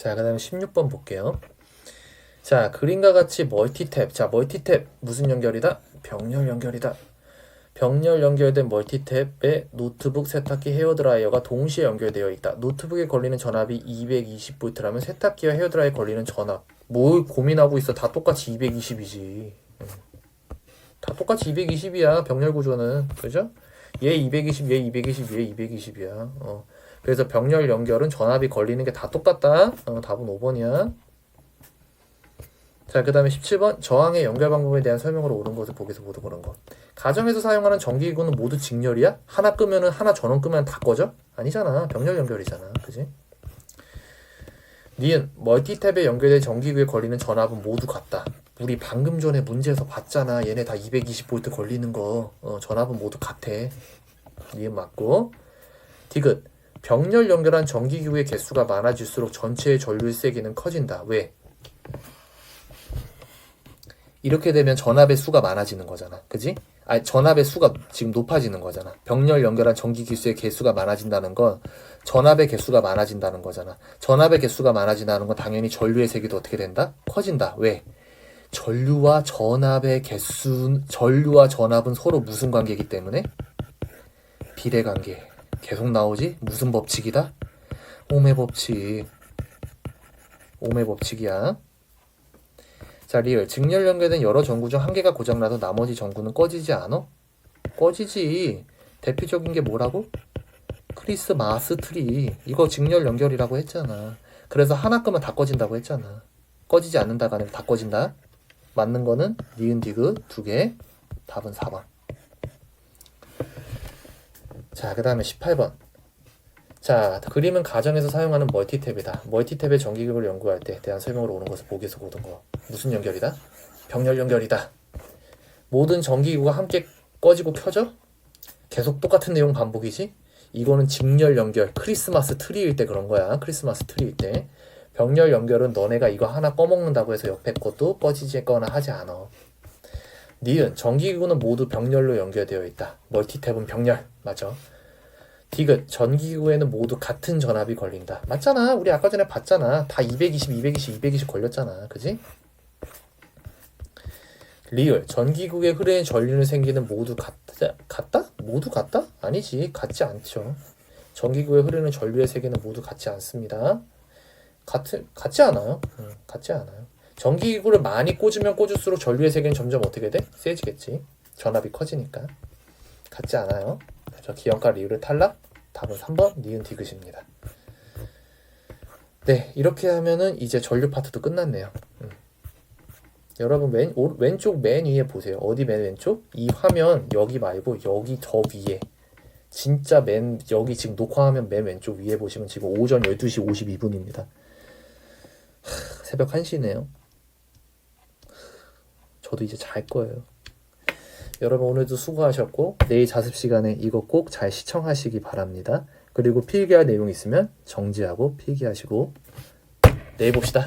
자, 그 다음에 16번 볼게요. 자, 그림과 같이 멀티탭. 자, 멀티탭 무슨 연결이다? 병렬 연결이다. 병렬 연결된 멀티탭에 노트북, 세탁기, 헤어드라이어가 동시에 연결되어 있다. 노트북에 걸리는 전압이 220V라면 세탁기와 헤어드라이어에 걸리는 전압. 뭘 고민하고 있어? 다 똑같이 220이지. 다 똑같이 220이야. 병렬 구조는. 그죠? 얘 220, 얘 220, 얘 220이야. 어. 그래서 병렬 연결은 전압이 걸리는 게 다 똑같다. 어, 답은 5번이야. 자, 그 다음에 17번. 저항의 연결 방법에 대한 설명으로 옳은 것을 보기에서 모두 그런 것. 가정에서 사용하는 전기기구는 모두 직렬이야? 하나 끄면은 하나 전원 끄면 다 꺼져? 아니잖아. 병렬 연결이잖아. 그지? 니은 멀티탭에 연결된 전기구에 걸리는 전압은 모두 같다. 우리 방금 전에 문제에서 봤잖아. 얘네 다 220V 걸리는 거. 어, 전압은 모두 같아. 니은 맞고. 디귿 병렬 연결한 전기기구의 개수가 많아질수록 전체의 전류의 세기는 커진다. 왜? 이렇게 되면 전압의 수가 많아지는 거잖아. 그지? 아니, 전압의 수가 지금 높아지는 거잖아. 병렬 연결한 전기 기수의 개수가 많아진다는 건 전압의 개수가 많아진다는 거잖아. 전압의 개수가 많아진다는 건 당연히 전류의 세기도 어떻게 된다? 커진다. 왜? 전류와 전압의 개수, 전류와 전압은 서로 무슨 관계이기 때문에? 비례 관계. 계속 나오지? 무슨 법칙이다? 오메 법칙. 오메 법칙이야. 자, 리얼. 직렬 연결된 여러 전구 중 한 개가 고장나도 나머지 전구는 꺼지지 않아? 꺼지지. 대표적인 게 뭐라고? 크리스마스 트리. 이거 직렬 연결이라고 했잖아. 그래서 하나 끄면 다 꺼진다고 했잖아. 꺼지지 않는다가 아니라 다 꺼진다. 맞는 거는 니은 디귿 두 개. 답은 4번. 자, 그 다음에 18번. 자, 그림은 가정에서 사용하는 멀티탭이다. 멀티탭의 전기기구를 연구할 때 대한 설명으로 오는 것을 보기에서 보던 거. 무슨 연결이다? 병렬 연결이다. 모든 전기기구가 함께 꺼지고 켜져? 계속 똑같은 내용 반복이지? 이거는 직렬 연결, 크리스마스 트리일 때 그런 거야. 크리스마스 트리일 때. 병렬 연결은 너네가 이거 하나 꺼먹는다고 해서 옆에 것도 꺼지거나 하지 않아. 니은 전기기구는 모두 병렬로 연결되어 있다. 멀티탭은 병렬 맞아. 디귿 전기기구에는 모두 같은 전압이 걸린다. 맞잖아. 우리 아까 전에 봤잖아. 다 220, 220, 220 걸렸잖아. 그지? 리을 전기구에 흐르는 전류는 생기는 모두 같다? 같다? 모두 같다? 아니지. 같지 않죠. 전기구에 흐르는 전류의 세계는 모두 같지 않습니다. 같은 같지 않아요. 음, 같지 않아요. 전기기구를 많이 꽂으면 꽂을수록 전류의 세계는 점점 어떻게 돼? 세지겠지. 전압이 커지니까. 같지 않아요. 그래서 기형과 리을을 탈락. 답은 3번 니은 디귿입니다. 네, 이렇게 하면은 이제 전류 파트도 끝났네요. 음. 여러분 왼, 오, 왼쪽 맨 위에 보세요. 어디 맨 왼쪽? 이 화면 여기 말고 여기 더 위에. 진짜 맨 여기 지금 녹화하면 맨 왼쪽 위에 보시면 지금 오전 12시 52분입니다. 새벽 1시네요. 저도 이제 잘 거예요. 여러분 오늘도 수고하셨고 내일 자습 시간에 이거 꼭 잘 시청하시기 바랍니다. 그리고 필기할 내용 있으면 정지하고 필기하시고 내일 봅시다.